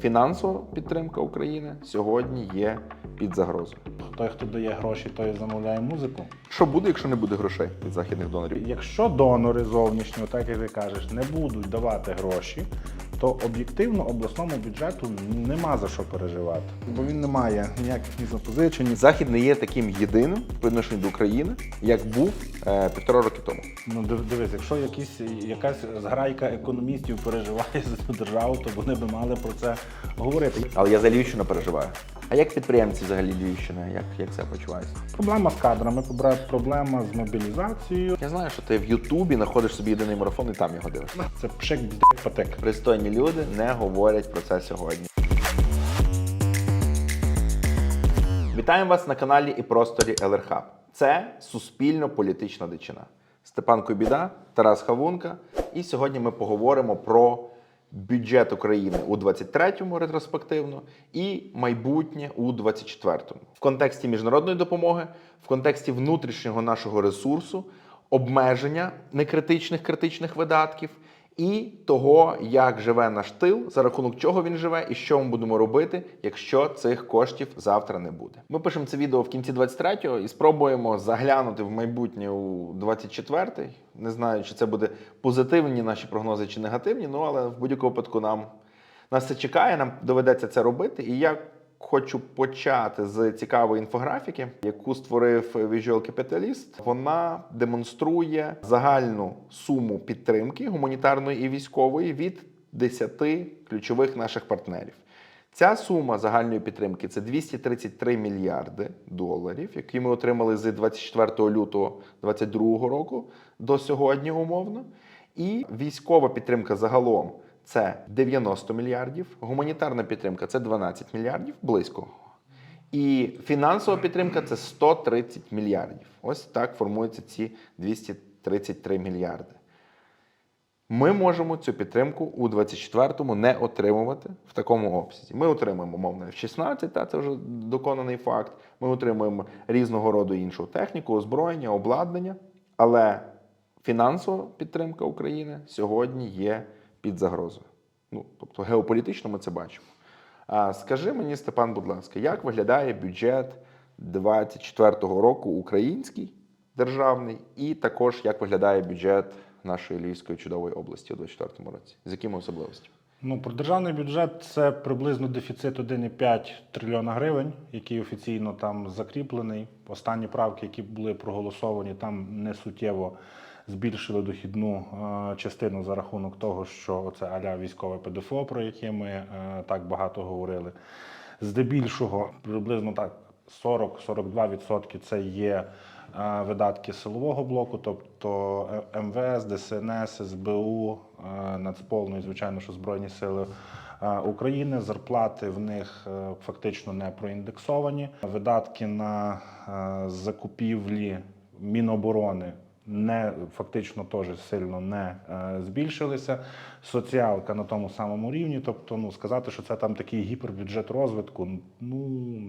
фінансова підтримка України сьогодні є під загрозою. Той, хто дає гроші, той замовляє музику. Що буде, якщо не буде грошей від західних донорів? Якщо донори зовнішнього, так як ти кажеш, не будуть давати гроші, то об'єктивно обласному бюджету нема за що переживати, бо він не має ніяких ні запозичень, Захід не є таким єдиним по відношенню до України, як був е, півтора роки тому. Ну, дивись, якщо якісь, якась зграйка економістів переживає за цю державу, то вони би мали про це говорити. Але я за Львівщину переживаю. А як підприємці взагалі Львівщини? Як, як це почувається? Проблема з кадрами, проблема з мобілізацією. Я знаю, що ти в Ютубі знаходиш собі єдиний марафон і там його дивишся. Це пшик бздик патик. Люди не говорять про це сьогодні. Вітаємо вас на каналі і просторі ЛРХ. Це суспільно-політична дичина. Степан Кобіда, Тарас Хавунка. І сьогодні ми поговоримо про бюджет України у 23-му ретроспективно і майбутнє у 24-му. В контексті міжнародної допомоги, в контексті внутрішнього нашого ресурсу, обмеження некритичних критичних видатків і того, як живе наш тил, за рахунок чого він живе, і що ми будемо робити, якщо цих коштів завтра не буде. Ми пишемо це відео в кінці 23-го і спробуємо заглянути в майбутнє у 24-й. Не знаю, чи це буде позитивні наші прогнози чи негативні, ну але в будь-якому випадку нам нас це чекає, нам доведеться це робити. І я хочу почати з цікавої інфографіки, яку створив Visual Capitalist. Вона демонструє загальну суму підтримки гуманітарної і військової від 10 ключових наших партнерів. Ця сума загальної підтримки це 233 мільярди доларів, які ми отримали з 24 лютого 2022 року до сьогодні умовно. І військова підтримка загалом це 90 мільярдів, гуманітарна підтримка це 12 мільярдів, близько. І фінансова підтримка це 130 мільярдів. Ось так формуються ці 233 мільярди. Ми можемо цю підтримку у 24-му не отримувати в такому обсязі. Ми отримуємо мовно F-16, та це вже доконаний факт. Ми отримуємо різного роду іншу техніку, озброєння, обладнання. Але фінансова підтримка України сьогодні є під загрозою. Ну, тобто геополітично ми це бачимо. А скажи мені, Степан, будь ласка, як виглядає бюджет 24-го року український державний, і також як виглядає бюджет нашої Львівської чудової області у 24-му році? З якими особливостями? Ну, про державний бюджет це приблизно дефіцит 1,5 трильйона гривень, який офіційно там закріплений. Останні правки, які були проголосовані, там не суттєво збільшили дохідну е, частину за рахунок того, що це аля військове ПДФО, про яке ми е, так багато говорили. Здебільшого приблизно так 40-42% це є е, видатки силового блоку, тобто МВС, ДСНС, СБУ, е, Нацпол, ну і звичайно, що Збройні Сили України. Зарплати в них фактично не проіндексовані. Видатки на закупівлі Міноборони не фактично теж сильно не е, збільшилися. Соціалка на тому самому рівні. Тобто, ну сказати, що це там такий гіпербюджет розвитку, ну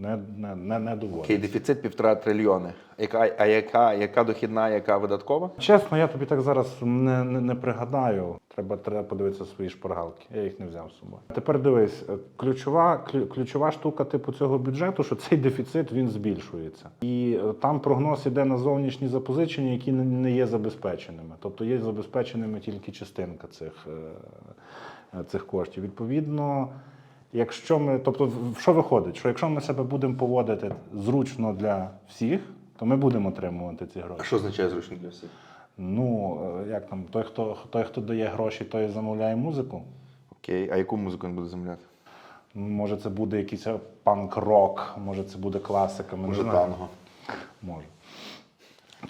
не, не, не, не доводиться. Окей, дефіцит півтора трильйони. Яка, а яка, яка дохідна, яка видаткова? Чесно, я тобі так зараз не, не, не пригадаю. Треба, треба подивитися свої шпаргалки. Я їх не взяв з собою. Тепер дивись, е, ключова, клю- ключова штука типу цього бюджету, що цей дефіцит він збільшується. І е, там прогноз іде на зовнішні запозичення, які не- не є забезпеченими. Тобто є забезпеченими тільки частинка цих, е, е, цих коштів. Відповідно. Якщо ми, тобто, що виходить? Що якщо ми себе будемо поводити зручно для всіх, то ми будемо отримувати ці гроші. А що означає зручно для всіх? Ну, е, як там, той, хто, той, хто дає гроші, той замовляє музику. Окей, а яку музику він буде замовляти? Може, це буде якийсь панк-рок, може, це буде класика. Може, танго. Може.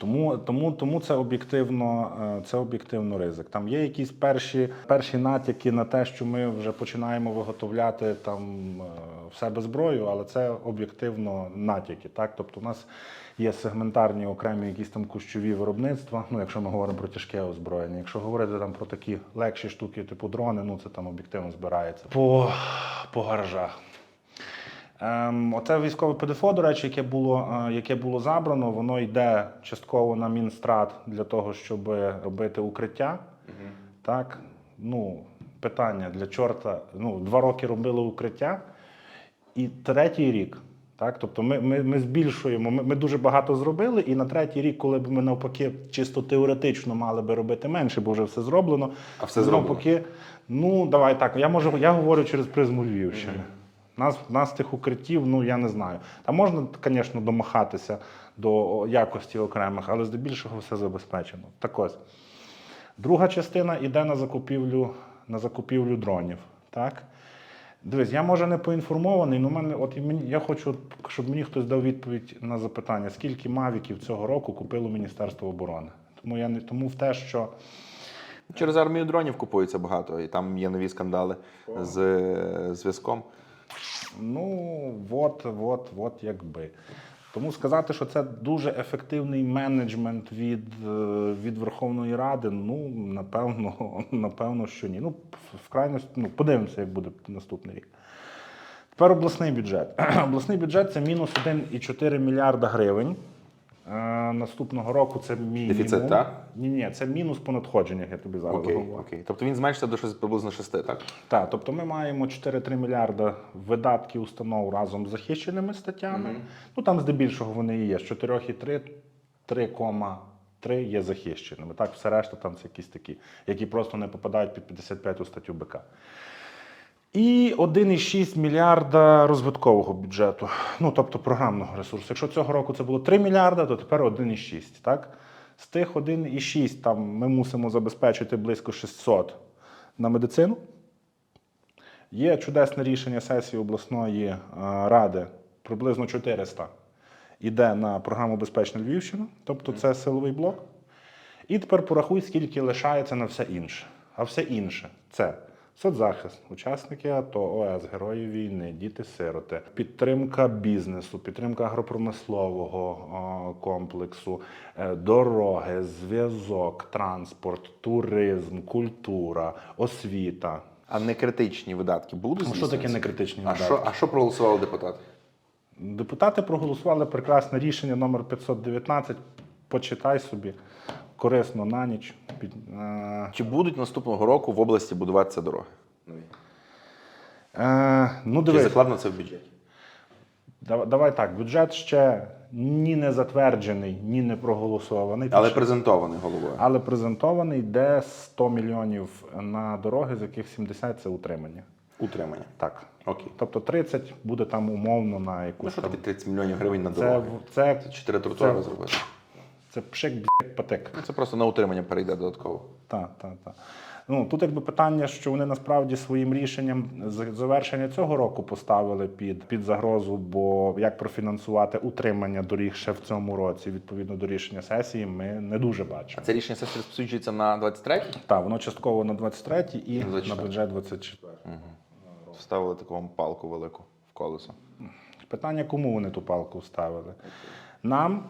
Тому, тому, тому це об'єктивно, е, це об'єктивно ризик. Там є якісь перші, перші натяки на те, що ми вже починаємо виготовляти там е, в себе зброю, але це об'єктивно натяки. Так? Тобто, у нас є сегментарні окремі якісь там кущові виробництва. Ну, якщо ми говоримо про тяжке озброєння. Якщо говорити там про такі легші штуки, типу дрони, ну це там об'єктивно збирається по, по гаражах. Ем, оце військове ПДФО, до речі, яке було, е, яке було забрано, воно йде частково на Мінстрат для того, щоб робити укриття. Так, ну, питання для чорта. Ну, два роки робили укриття, і третій рік. Так, тобто ми, ми, ми збільшуємо, ми, ми дуже багато зробили, і на третій рік, коли б ми навпаки чисто теоретично мали би робити менше, бо вже все зроблено. А все зроблено? навпаки, ну давай так. Я можу, я говорю через призму Львівщини. Нас, нас тих укриттів, ну я не знаю. Та можна, звісно, домахатися до якості окремих, але здебільшого все забезпечено. Так ось. Друга частина йде на закупівлю, на закупівлю дронів. Так? Дивись, я може не поінформований, але мене, от мені, я хочу, щоб мені хтось дав відповідь на запитання, скільки мавіків цього року купило Міністерство оборони. Тому я не тому в те, що Через армію дронів купується багато, і там є нові скандали з е, зв'язком. Ну, от, от, от якби. Тому сказати, що це дуже ефективний менеджмент від, е, від Верховної Ради, ну, напевно, напевно, що ні. Ну, в крайності, ну, подивимося, як буде наступний рік. Тепер обласний бюджет. обласний бюджет це мінус 1,4 мільярда гривень. Е, наступного року це мінімум. Дефіцит, так? Ні, ні, це мінус по надходженнях, я тобі зараз Окей, говорю. окей. Тобто він зменшиться до щось приблизно 6, так? Так, тобто ми маємо 4-3 мільярда видатків установ разом з захищеними статтями. Ну там здебільшого вони і є. З 4,3 3,3 є захищеними. Так, все решта там це якісь такі, які просто не попадають під 55 статтю БК. І 1,6 мільярда розвиткового бюджету, ну тобто програмного ресурсу. Якщо цього року це було 3 мільярда, то тепер 1,6. Так? З тих 1,6 там ми мусимо забезпечити близько 600 на медицину. Є чудесне рішення сесії обласної е, ради, приблизно 400 іде на програму Безпечна Львівщина, тобто це силовий блок. І тепер порахуй, скільки лишається на все інше. А все інше це соцзахист, учасники АТО, ОС, герої війни, діти-сироти, підтримка бізнесу, підтримка агропромислового комплексу, е, дороги, зв'язок, транспорт, туризм, культура, освіта. А не критичні видатки будуть? Ну, що таке некритичні А видатки? що, а що проголосували депутати? Депутати проголосували прекрасне рішення номер 519. Почитай собі корисно на ніч. Під, е, Чи будуть наступного року в області будуватися дороги? е, ну, Чи дивись, закладено це в бюджеті? давай так. Бюджет ще ні не затверджений, ні не проголосований. Але презентований головою. але презентований, де 100 мільйонів на дороги, з яких 70 це утримання. Утримання. Так. Окей. Тобто 30 буде там умовно на якусь. Ну що там. таке 30 мільйонів гривень на Це, дороги? в- це, Це чотири тротуари це- зробити. Це пшик, б**, патик. Ну, Це просто на утримання перейде додатково. Так, так, так. Ну, тут якби питання, що вони насправді своїм рішенням завершення цього року поставили під, під загрозу, бо як профінансувати утримання доріг ще в цьому році, відповідно до рішення сесії, ми не дуже бачимо. А це рішення сесії розпосуджується на 23-й? Так, воно частково на 23 і на 24. бюджет 24. Вставили таку вам палку велику в колесо. Питання, кому вони ту палку вставили? Нам,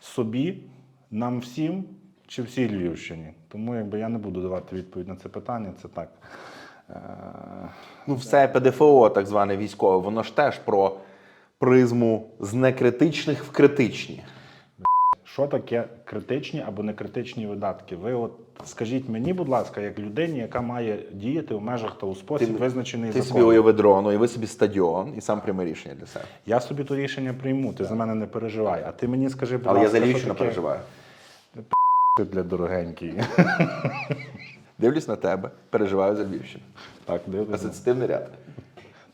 собі, нам всім чи всій Львівщині? Тому якби я не буду давати відповідь на це питання, це так. Е- Ну, все ПДФО, так зване військове, воно ж теж про призму з некритичних в критичні. Що таке критичні або некритичні видатки? Ви от скажіть мені, будь ласка, як людині, яка має діяти в межах та у спосіб, визначений Ти собі законом. уяви дрон, уяви собі стадіон і сам прийми рішення для себе. Я собі то рішення прийму, ти за мене не переживай. А ти мені скажи, будь Але я за Львівщину таке переживаю. ти для дорогенький. Дивлюсь на тебе, переживаю за Львівщину. Так, дивлюся. Асоціативний ряд.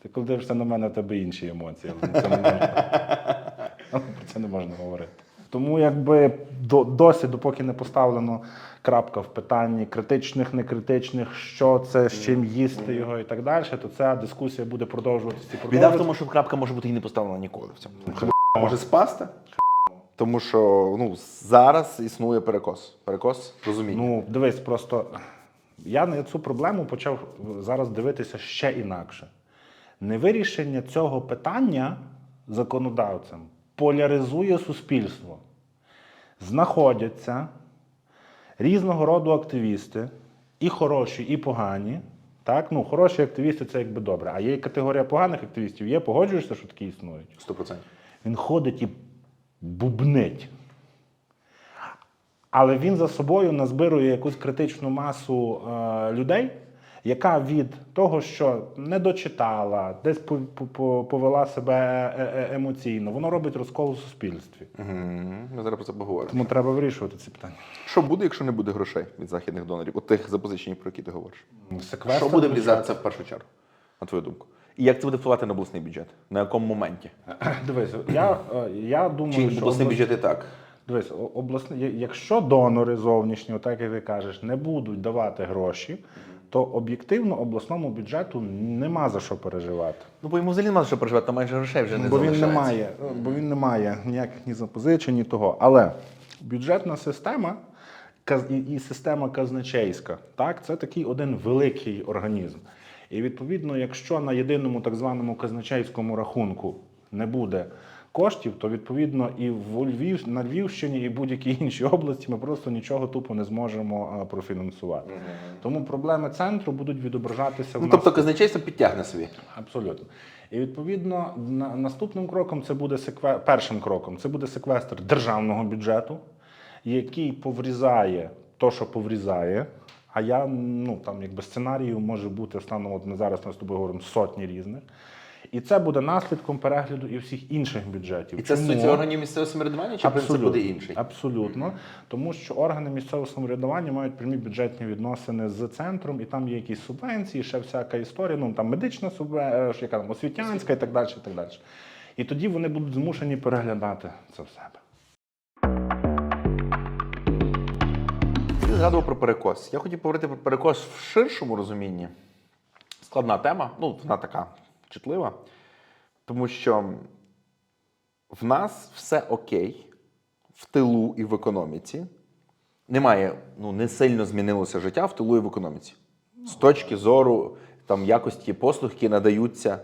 Ти коли дивишся на мене, в тебе інші емоції. але про це не можна говорити. Тому якби до, досі, допоки не поставлено крапка в питанні критичних, некритичних, що це, з чим їсти його і так далі, то ця дискусія буде продовжуватися Біда в тому, що крапка може бути і не поставлена ніколи в цьому. Може спасти? Тому що ну, зараз існує перекос. Перекос розуміння. Ну, дивись, просто я на цю проблему почав зараз дивитися ще інакше. Невирішення цього питання законодавцем поляризує суспільство. Знаходяться різного роду активісти, і хороші, і погані. Так? Ну, хороші активісти це якби добре. А є категорія поганих активістів. Є, погоджуєшся, що такі існують. 100%. Він ходить і бубнить. Але він за собою назбирує якусь критичну масу е, людей, яка від того, що не дочитала, десь по- по- по- повела себе е- е- емоційно, воно робить розкол у суспільстві. Ми зараз про це поговоримо. Тому треба вирішувати ці питання. Що буде, якщо не буде грошей від західних донорів? От тих запозичень, про які ти говориш. Секвестр Що буде влізатися в першу чергу, на твою думку? І як це буде впливати на обласний бюджет? На якому моменті? Дивись, я, е, я думаю, Чи що обласний бюджет і так? Дивись, обласний, якщо донори зовнішні, так як ти кажеш, не будуть давати гроші, то об'єктивно обласному бюджету нема за що переживати. Ну, бо йому взагалі нема за що проживати, там майже грошей вже не бо він не має, бо він не має ніяких ні запозичень, ні того. Але бюджетна система і, і система казначейська, так, це такий один великий організм. І відповідно, якщо на єдиному так званому казначейському рахунку не буде коштів, то відповідно і в Львів, на Львівщині, і будь-якій іншій області ми просто нічого тупо не зможемо профінансувати. Тому проблеми центру будуть відображатися в Ну, нас тобто казначейство підтягне собі. Абсолютно. І відповідно на, наступним кроком це буде секве... першим кроком це буде секвестр державного бюджету, який поврізає то, що поврізає. А я ну там якби сценаріїв може бути станом, от ми зараз ми з тобою говоримо сотні різних. І це буде наслідком перегляду і всіх інших бюджетів. І це стосується органів місцевого самоврядування, чи принцип буде інший? Абсолютно. Тому що органи місцевого самоврядування мають прямі бюджетні відносини з центром, і там є якісь субвенції, ще всяка історія, ну там медична субвенція, яка там освітянська і так далі. І так далі. І тоді вони будуть змушені переглядати це в себе. Ти згадував про перекос. Я хотів поговорити про перекос в ширшому розумінні. Складна тема, ну, вона така чутлива. Тому що в нас все окей, в тилу і в економіці. Немає, ну, не сильно змінилося життя в тилу і в економіці. З точки зору там, якості послуг, які надаються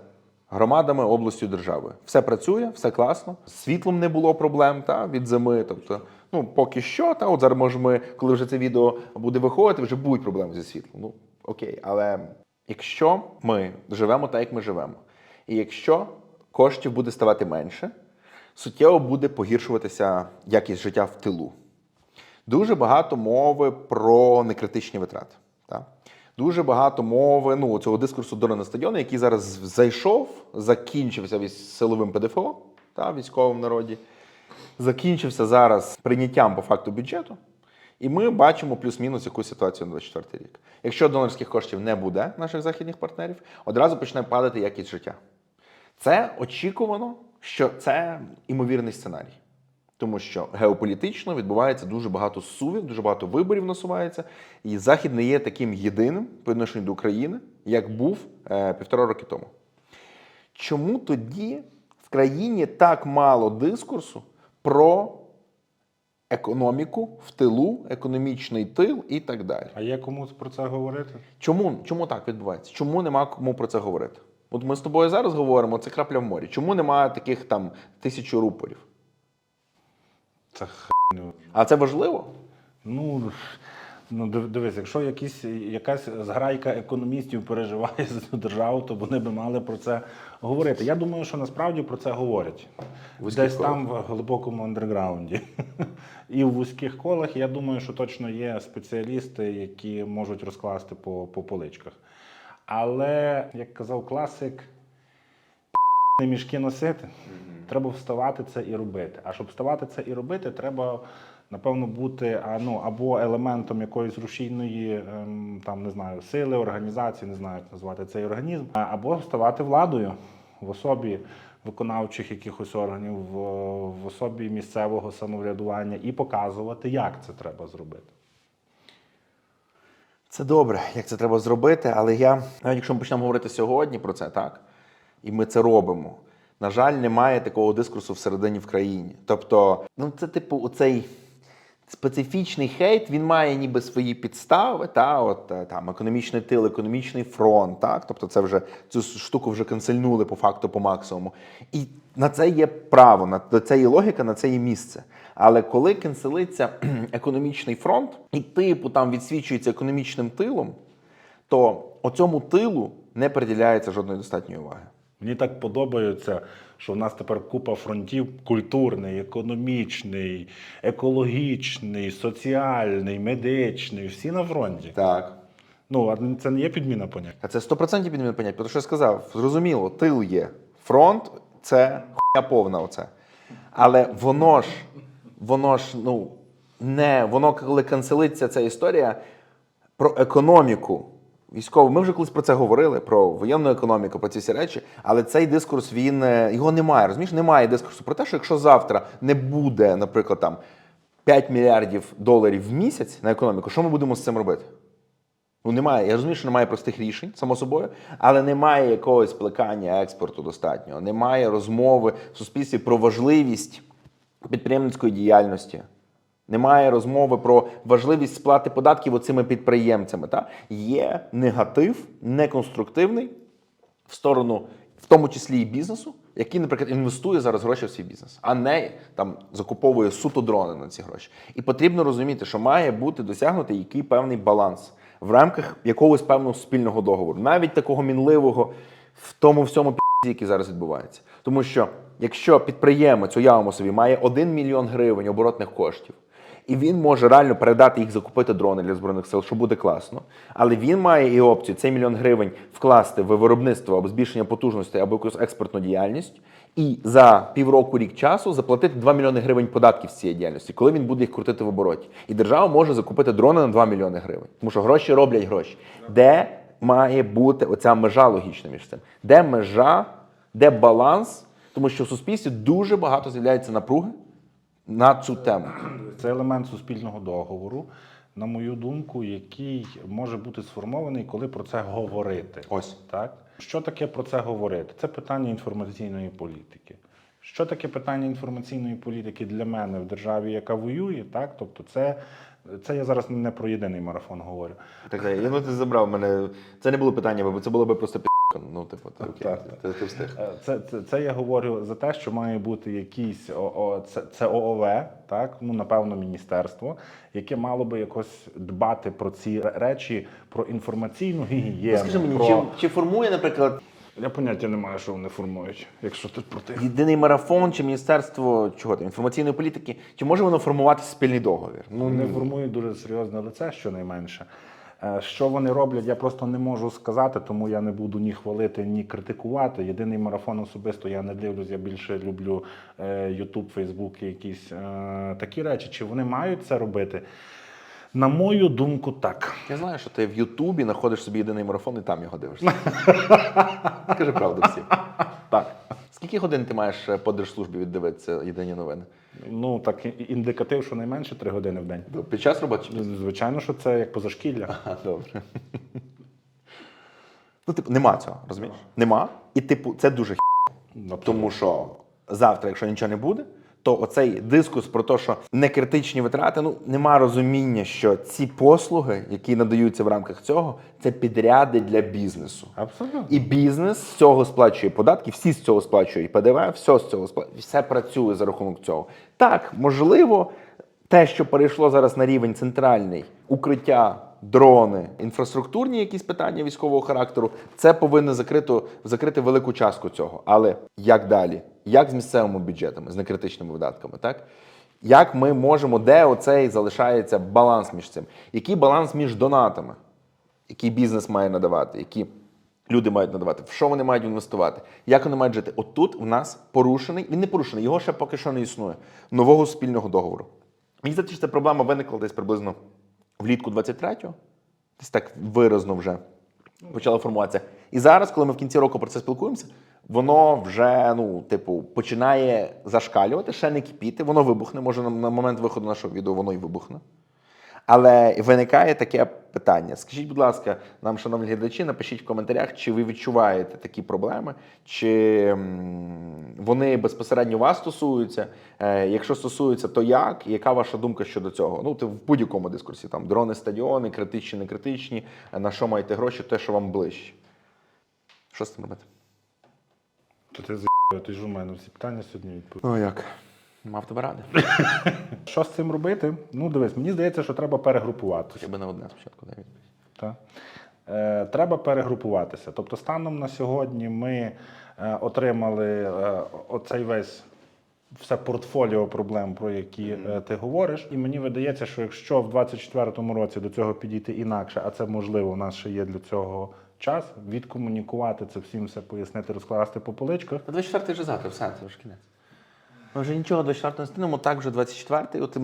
громадами, областю, державою. Все працює, все класно. З світлом не було проблем та, від зими. Тобто, ну, поки що, та, от зараз може ми, коли вже це відео буде виходити, вже будуть проблеми зі світлом. Ну, окей. Але якщо ми живемо так, як ми живемо, і якщо коштів буде ставати менше, суттєво буде погіршуватися якість життя в тилу. Дуже багато мови про некритичні витрати. Так? Дуже багато мови ну, цього дискурсу «Дорога на стадіони, який зараз зайшов, закінчився силовим ПДФО та, військовим народі, закінчився зараз прийняттям по факту бюджету. І ми бачимо плюс-мінус якусь ситуацію на 24 рік. Якщо донорських коштів не буде наших західних партнерів, одразу почне падати якість життя. Це очікувано, що це імовірний сценарій. Тому що геополітично відбувається дуже багато сувів, дуже багато виборів насувається, і Захід не є таким єдиним по відношенню до України, як був е, півтора роки тому. Чому тоді в країні так мало дискурсу про економіку в тилу, економічний тил і так далі? А є кому про це говорити? Чому, чому так відбувається? Чому нема кому про це говорити? От ми з тобою зараз говоримо, це крапля в морі. Чому немає таких там тисячу рупорів? Це х... А це важливо? Ну, ну дивись, якщо якісь, якась зграйка економістів переживає за цю державу, то вони би мали про це говорити. Я думаю, що насправді про це говорять. Вузьких Десь колах. там в глибокому андерграунді. І в вузьких колах, я думаю, що точно є спеціалісти, які можуть розкласти по, по поличках. Але, як казав класик, не мішки носити. Треба вставати це і робити. А щоб вставати це і робити, треба, напевно, бути ну, або елементом якоїсь рушійної ем, там, не знаю, сили, організації, не знаю, як назвати цей організм, або ставати владою в особі виконавчих якихось органів, в, особі місцевого самоврядування і показувати, як це треба зробити. Це добре, як це треба зробити, але я, навіть якщо ми почнемо говорити сьогодні про це, так? І ми це робимо. На жаль, немає такого дискурсу всередині в країні. Тобто, ну це типу оцей специфічний хейт, він має ніби свої підстави, та, от е, там економічний тил, економічний фронт, так? Тобто це вже цю штуку вже канцельнули по факту по максимуму. І на це є право, на це є логіка, на це є місце. Але коли канцелиться економічний фронт, і типу там відсвічується економічним тилом, то оцьому тилу не приділяється жодної достатньої уваги. Мені так подобається, що в нас тепер купа фронтів: культурний, економічний, екологічний, соціальний, медичний. Всі на фронті. Так. Ну, а це не є підміна понять. А це 100% підміна понять, тому що я сказав, зрозуміло, тил є. Фронт це хуйня повна оце. Але воно ж, воно ж, ну, не, воно коли канцелиться ця історія про економіку військову. Ми вже колись про це говорили, про воєнну економіку, про ці всі речі, але цей дискурс він е, його немає. Розумієш, немає дискурсу про те, що якщо завтра не буде, наприклад, там 5 мільярдів доларів в місяць на економіку, що ми будемо з цим робити? Ну, немає. Я розумію, що немає простих рішень, само собою, але немає якогось плекання експорту достатньо. Немає розмови в суспільстві про важливість підприємницької діяльності. Немає розмови про важливість сплати податків оцими підприємцями. Та? Є негатив, неконструктивний в сторону, в тому числі і бізнесу, який, наприклад, інвестує зараз гроші в свій бізнес, а не там закуповує суто дрони на ці гроші. І потрібно розуміти, що має бути досягнутий який певний баланс в рамках якогось певного спільного договору, навіть такого мінливого в тому всьому пі***зі, який зараз відбувається. Тому що якщо підприємець, уявимо собі, має 1 мільйон гривень оборотних коштів. І він може реально передати їх, закупити дрони для збройних сил, що буде класно. Але він має і опцію цей мільйон гривень вкласти в виробництво або збільшення потужностей або якусь експортну діяльність, і за півроку рік часу заплатити 2 мільйони гривень податків з цієї діяльності, коли він буде їх крутити в обороті. І держава може закупити дрони на 2 мільйони гривень, тому що гроші роблять гроші. Де має бути оця межа логічна між цим? Де межа, де баланс? Тому що в суспільстві дуже багато з'являється напруги на цю тему. Це елемент суспільного договору, на мою думку, який може бути сформований, коли про це говорити. Ось. Так? Що таке про це говорити? Це питання інформаційної політики. Що таке питання інформаційної політики для мене в державі, яка воює? Так? Тобто, це, це я зараз не про єдиний марафон говорю. Так, так. Ну, ти забрав мене. Це не було питання, бо це було би просто. Ну, типу, ти, окей, Так, ти, ти встиг. Е, Це, це, це я говорю за те, що має бути якийсь о, о, це, це ООВ, так ну напевно, міністерство, яке мало би якось дбати про ці речі, про інформаційну гігієну. Скажи мені, про... чи, чи формує, наприклад, Я поняття не маю, що вони формують, якщо тут про те. єдиний марафон чи міністерство чого там, інформаційної політики, чи може воно формувати спільний договір? Ну, Вони ні. формують дуже серйозне лице, щонайменше. Е, Що вони роблять, я просто не можу сказати, тому я не буду ні хвалити, ні критикувати. Єдиний марафон особисто я не дивлюсь, я більше люблю е, YouTube, Facebook і якісь е, такі речі. Чи вони мають це робити? На мою думку, так. Я знаю, що ти в Ютубі знаходиш собі єдиний марафон і там його дивишся. Скажи правду всім. Скільки годин ти маєш е, по держслужбі віддивитися єдині новини? Ну так індикатив, що найменше три години в день. Під час роботи? Звичайно, що це як позашкілля. Ага, добре. Ну, типу, нема цього, розумієш? Нема. І, типу, це дуже хі. Тому що завтра, якщо нічого не буде, то оцей дискус про те, що не критичні витрати, ну нема розуміння, що ці послуги, які надаються в рамках цього, це підряди для бізнесу. Абсолютно. І бізнес з цього сплачує податки, всі з цього сплачують ПДВ, все з цього сплачує, все працює за рахунок цього. Так, можливо, те, що перейшло зараз на рівень центральний, укриття, дрони, інфраструктурні якісь питання військового характеру, це повинно закрито, закрити велику частку цього. Але як далі? Як з місцевими бюджетами, з некритичними видатками, так? Як ми можемо, де оцей залишається баланс між цим? Який баланс між донатами? який бізнес має надавати, які люди мають надавати, в що вони мають інвестувати, як вони мають жити. Отут в нас порушений, він не порушений, його ще поки що не існує. Нового спільного договору. Мені здається, що ця проблема виникла десь приблизно влітку 23-го, десь так виразно вже почала формуватися. І зараз, коли ми в кінці року про це спілкуємося, воно вже, ну, типу, починає зашкалювати, ще не кипіти, воно вибухне. Може, на, момент виходу нашого відео воно і вибухне. Але виникає таке питання. Скажіть, будь ласка, нам, шановні глядачі, напишіть в коментарях, чи ви відчуваєте такі проблеми, чи вони безпосередньо вас стосуються. Е, якщо стосуються, то як? І яка ваша думка щодо цього? Ну, ти в будь-якому дискурсі там дрони, стадіони, критичні, не критичні, на що маєте гроші, те, що вам ближче. Що з цим робити? То ти з ти ж у мене всі питання сьогодні відповідь. Ну як? Мав тебе ради. Що з цим робити? Ну, дивись, мені здається, що треба перегрупуватися. Б на одне спочатку дай відповідь. Так. Е, треба перегрупуватися. Тобто, станом на сьогодні ми е, отримали е, оцей весь все портфоліо проблем, про які е, ти говориш. І мені видається, що якщо в 24-му році до цього підійти інакше, а це можливо, у нас ще є для цього час, відкомунікувати це всім, все пояснити, розкласти по поличках. Та 24 вже завтра, все, це вже кінець. Ми вже нічого 24 не стинемо, так вже 24-й. От,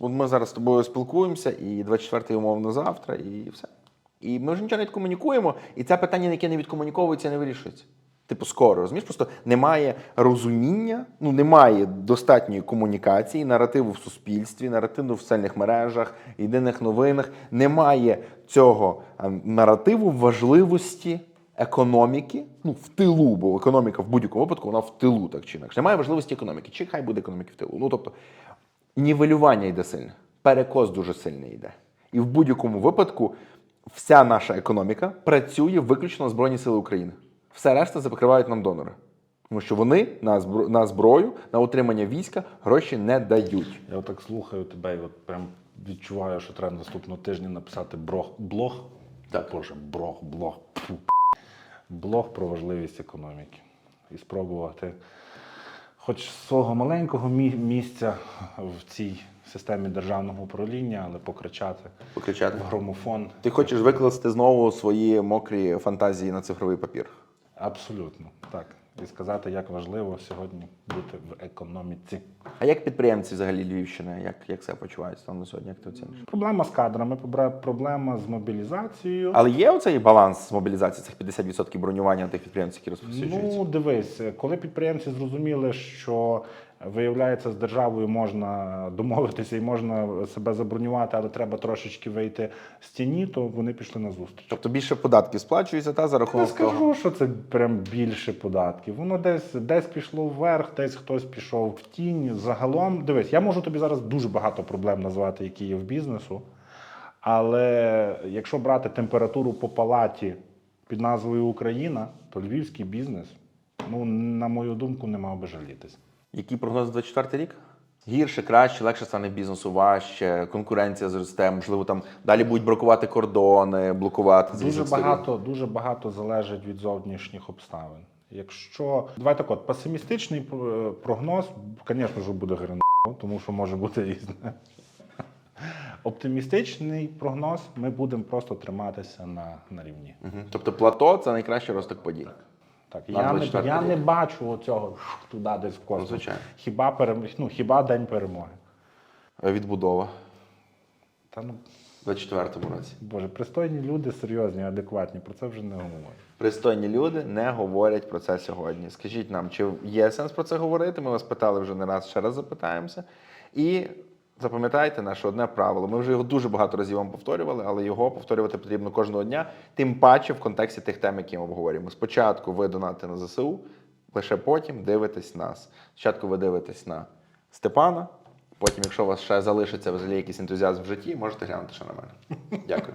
ми зараз з тобою спілкуємося, і 24-й умовно завтра, і все. І ми вже нічого не відкомунікуємо, і це питання, яке не відкомуніковується, не вирішується. Типу, скоро, розумієш? Просто немає розуміння, ну немає достатньої комунікації, наративу в суспільстві, наративу в соціальних мережах, єдиних новинах. Немає цього наративу важливості економіки, ну в тилу, бо економіка в будь-якому випадку вона в тилу, так чи інакше. Немає важливості економіки. Чи хай буде економіки в тилу? Ну тобто нівелювання йде сильне, перекос дуже сильний йде. І в будь-якому випадку вся наша економіка працює виключно на Збройні Сили України. Все решта закривають нам донори. Тому що вони на збро- на зброю, на утримання війська гроші не дають. Я отак слухаю тебе і от прям відчуваю, що треба наступного тижня написати блог. блог. Так. Боже, блог, блог. Фу. Блог про важливість економіки. І спробувати хоч з свого маленького мі- місця в цій системі державного управління, але покричати Покричати. в громофон. Ти хочеш викласти знову свої мокрі фантазії на цифровий папір. Абсолютно так. І сказати, як важливо сьогодні бути в економіці. А як підприємці взагалі Львівщини, як, як себе почувають там на сьогодні? Як ти оціниш? Проблема з кадрами, проблема з мобілізацією. Але є оцей баланс з мобілізації цих 50% бронювання тих підприємців, які розповсюджуються? Ну, дивись, коли підприємці зрозуміли, що виявляється, з державою можна домовитися і можна себе забронювати, але треба трошечки вийти з тіні, то вони пішли на зустріч. Тобто більше податків сплачується та за рахунок того. скажу, що це прям більше податків. Воно десь десь пішло вверх, десь хтось пішов в тінь. Загалом, дивись, я можу тобі зараз дуже багато проблем назвати, які є в бізнесу. Але якщо брати температуру по палаті під назвою Україна, то львівський бізнес, ну, на мою думку, не мав би жалітись. Який прогноз на 24 рік? Гірше, краще, легше стане бізнесу, важче, конкуренція зросте, можливо, там далі будуть бракувати кордони, блокувати з Дуже різних сторін. багато, дуже багато залежить від зовнішніх обставин. Якщо давай так от, песимістичний е, прогноз, звісно ж, буде гринно, тому що може бути різне. Оптимістичний прогноз ми будемо просто триматися на, на рівні. Мгм. Тобто плато це найкращий росток подій. Так, На я, не, я не бачу оцього туди десь в космос. Звичайно. Хіба, перем... ну, хіба день перемоги? Е, Відбудова Та ну, в 24-му році. Боже, пристойні люди, серйозні, адекватні, про це вже не говорять. Пристойні люди не говорять про це сьогодні. Скажіть нам, чи є сенс про це говорити? Ми вас питали вже не раз, ще раз запитаємося. І запам'ятайте наше одне правило. Ми вже його дуже багато разів вам повторювали, але його повторювати потрібно кожного дня, тим паче в контексті тих тем, які ми обговорюємо. Спочатку ви донатите на ЗСУ, лише потім дивитесь нас. Спочатку ви дивитесь на Степана. Потім, якщо у вас ще залишиться взагалі якийсь ентузіазм в житті, можете глянути ще на мене. Дякую.